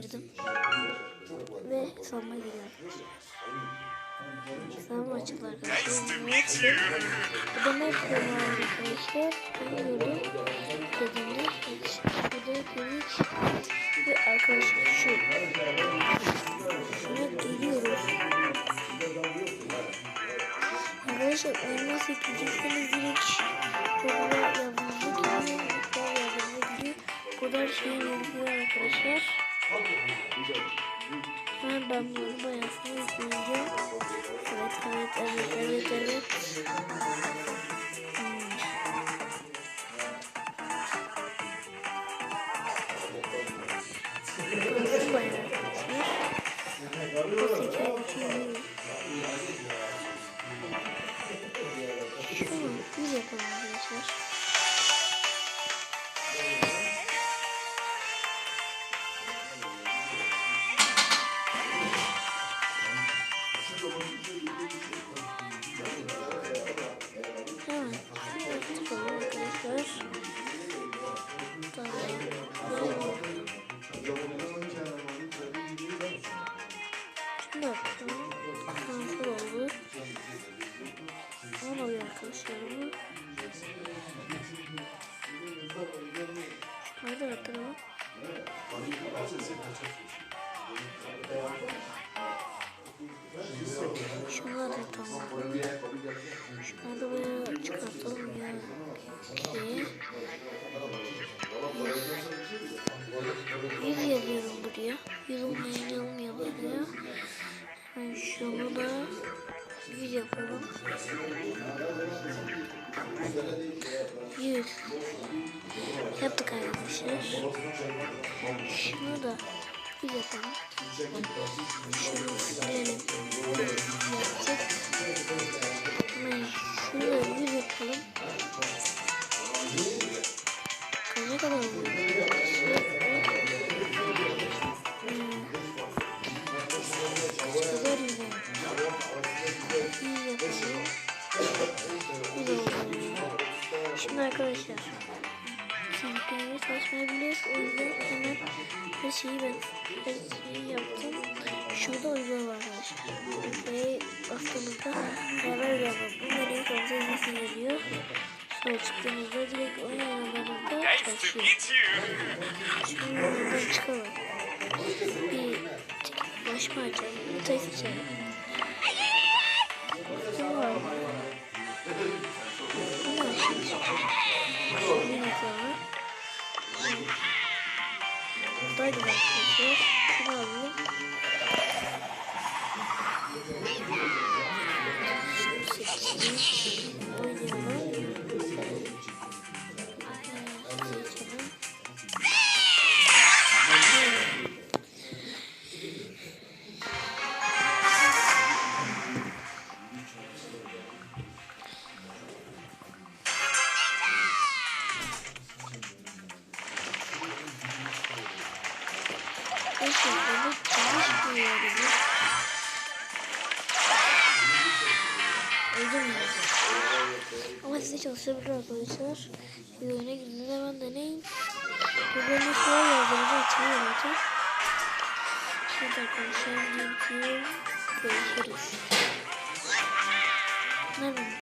girdim. Ve hesabıma giriyorum. Hesabım açık arkadaşlar. Evet. Bu da ne yapıyorum arkadaşlar? Gördüm. Dediğimde. Bu da Twitch. Ve arkadaşlar şu. Şuna geliyoruz. Arkadaşlar oyun nasıl yükleyecekseniz direkt Google'a yazdığınızda gidiyor. Google'a yazdığınızda gidiyor. Burada her şeyi yazıyor arkadaşlar. Ha, ben bunu bayasını yükleyeceğim. Evet evet evet evet evet. Bayağı. Bu sefer Ne oluyor arkadaşlar bu? Şunları da tamam. Şunları da buraya çıkartalım ya. Ki. Yüz yazıyorum buraya. Yüzüm yayınlayalım buraya. Ben şunu da yüz yapalım. Yüz. Yaptık arkadaşlar. Şunu da yüz yapalım. Şunu silelim. Yaptık. Şunu da yüz yapalım. Ne kadar oluyor? Arkadaşlar Kesinlikle çalışmayabilir. O yüzden hemen her şeyi ben her şeyi yaptım. Şurada uygulama arkadaşlar. Ve bastığımızda beraber yapalım. Bu menüyü fazla izlesin geliyor. Sonra çıktığımızda direkt oyun to çalışıyor. Şimdi buradan çıkalım. Bir teknolojimi açalım. Yatayı seçelim. Buradaydı arkadaşlar. Şunu alalım. Bu şekilde çalışmıyor gibi. Öldüm? Ama size çalışabilir arkadaşlar. Bir oyuna girdiğinde hemen deneyin. Birbirine şuraya yazdığınızda açılıyor zaten. Şimdi arkadaşlar ki görüşürüz. Nereden